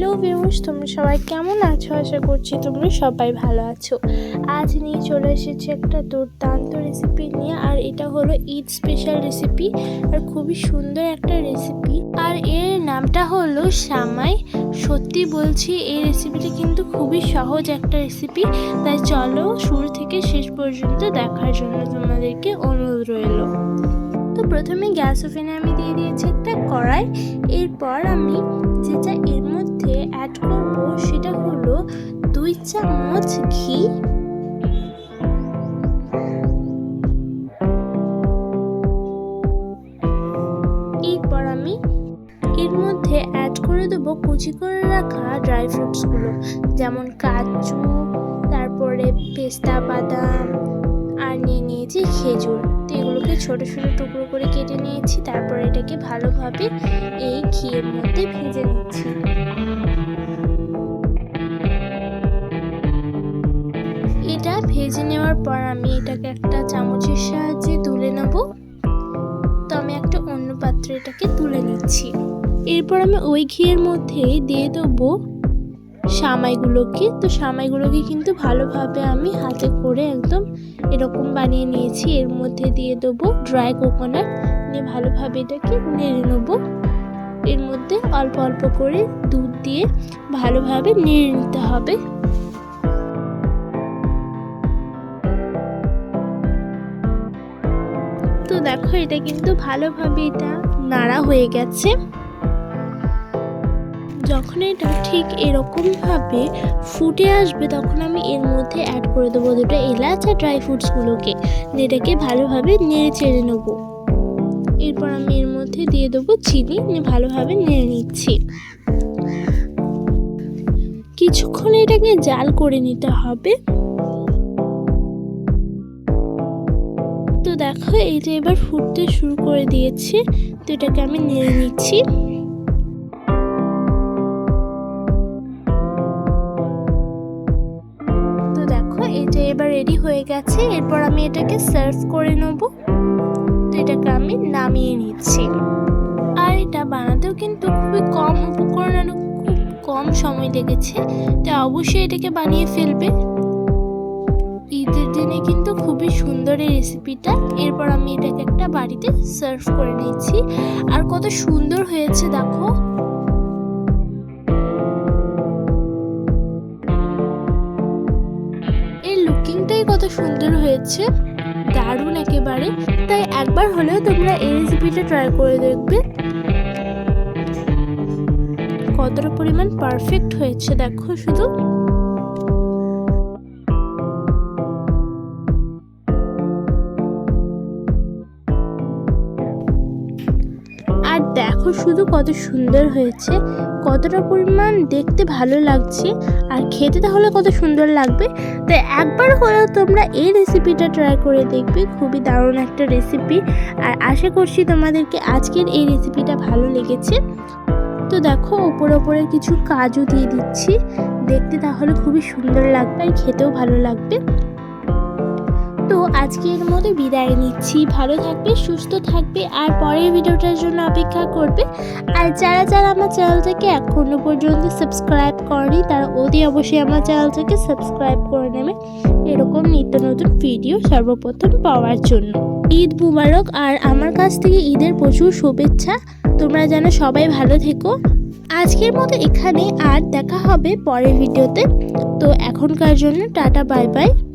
Hello views তোমরা সবাই কেমন আছো? আশা করছি তোমরা সবাই ভালো আছো। আজ নিয়ে চলে এসেছি একটা দুর্দান্ত রেসিপি নিয়ে, আর এটা হলো ঈদ স্পেশাল রেসিপি আর খুবই সুন্দর একটা রেসিপি আর এর নামটা হলো সামাই। সত্যি বলছি, এই রেসিপিটা কিন্তু খুবই সহজ একটা রেসিপি তাই চলো শুরু থেকে শেষ পর্যন্ত দেখার জন্য তোমাদেরকে অনুরোধ রইল। প্রথমে গ্যাস ওভেনে আমি দিয়ে দিয়েছি একটা কড়াই। এরপর আমি যেটা এর মধ্যে অ্যাড করব সেটা হলো দুই চামচ ঘি। এরপর আমি এর মধ্যে অ্যাড করে দেবো কুচি করে রাখা ড্রাই ফ্রুটসগুলো যেমন কাজু, তারপরে পেস্তা, বাদাম, আর নিয়ে নিয়েছি খেজুর। তো এগুলোকে ছোটো ছোটো টুকরো করে কেটে নিয়েছি, তারপর এটাকে ভালোভাবে এই ঘিয়ের মধ্যে ভেজে নিচ্ছি। এটা ভেজে নেওয়ার পর আমি এটাকে একটা চামচের সাহায্যে তুলে নেব। তো আমি একটা অন্য পাত্রে এটাকে তুলে নিচ্ছি। এরপর আমি ওই ঘিয়ের মধ্যে দিয়ে দেবো সামাইগুলোকে, তো সামাইগুলোকে কিন্তু ভালোভাবে আমি হাতে করে একদম এরকম বানিয়ে নিয়েছি। এর মধ্যে দিয়ে দেবো ড্রাই কোকোনাট, নিয়ে ভালোভাবে এটাকে নেড়ে নেব। এর মধ্যে অল্প অল্প করে দুধ দিয়ে ভালোভাবে নেড়ে নিতে হবে। তো দেখো, এটা কিন্তু ভালোভাবে এটা নাড়া হয়ে গেছে। যখন এটা ঠিক এরকমভাবে ফুটে আসবে, তখন আমি এর মধ্যে অ্যাড করে দেবো দুটো এলাচ আর ড্রাই ফ্রুটসগুলোকে এটাকে ভালোভাবে নেড়ে চেড়ে নেব। এরপর আমি এর মধ্যে দিয়ে দেবো চিনি ভালোভাবে নেড়ে নিচ্ছি। কিছুক্ষণ এটাকে জাল করে নিতে হবে। তো দেখো এটা এবার ফুটতে শুরু করে দিয়েছে, তো এটাকে আমি নেড়ে নিচ্ছি। এটা এবার রেডি হয়ে গেছে। এরপর আমি এটাকে সার্ভ করে নেব। তো এটাকে আমি নামিয়ে নিচ্ছি। আর এটা বানাতেও কিন্তু খুবই কম উপকরণ আর খুব কম সময় লেগেছে। তো অবশ্যই এটাকে বানিয়ে ফেলবে। ঈদের দিনে কিন্তু খুবই সুন্দর এই রেসিপিটা এরপর আমি এটাকে একটা বাড়িতে সার্ভ করে নিচ্ছি। আর কত সুন্দর হয়েছে, দেখো। এর কত সুন্দর হয়েছে। দারুণ একেবারে। তাই একবার হলেও তোমরা এই রেসিপিটা ট্রাই করে দেখবে। কতটা পরিমাণ পারফেক্ট হয়েছে, দেখো শুধু। দেখো শুধু কত সুন্দর হয়েছে, কতটা পরিমাণ দেখতে ভালো লাগছে, আর খেতে তাহলে কত সুন্দর লাগবে। তাই একবার হলেও তোমরা এই রেসিপিটা ট্রাই করে দেখবে, খুবই দারুণ একটা রেসিপি আর আশা করছি তোমাদেরকে আজকের এই রেসিপিটা ভালো লেগেছে। তো দেখো, ওপরে ওপরে কিছু কাজু দিয়ে দিচ্ছি, দেখতে তাহলে খুবই সুন্দর লাগবে আর খেতেও ভালো লাগবে। তো আজকের মতো বিদায় নিচ্ছি। ভালো থাকবে, সুস্থ থাকবে, আর পরের ভিডিওটার জন্য অপেক্ষা করবে। আর যারা যারা আমার চ্যানেলটাকে এখনও পর্যন্ত সাবস্ক্রাইব করেনি, তারা অতি অবশ্যই আমার চ্যানেলটাকে সাবস্ক্রাইব করে নেবে। এরকম নিত্য নতুন ভিডিও সর্বপ্রথম পাওয়ার জন্য। ঈদ মুবারক, আর আমার কাছ থেকে ঈদের প্রচুর শুভেচ্ছা। তোমরা যেন সবাই ভালো থেকো। আজকের মতো এখানে, আর দেখা হবে পরের ভিডিওতে। তো এখনকার জন্য টাটা, বাই বাই।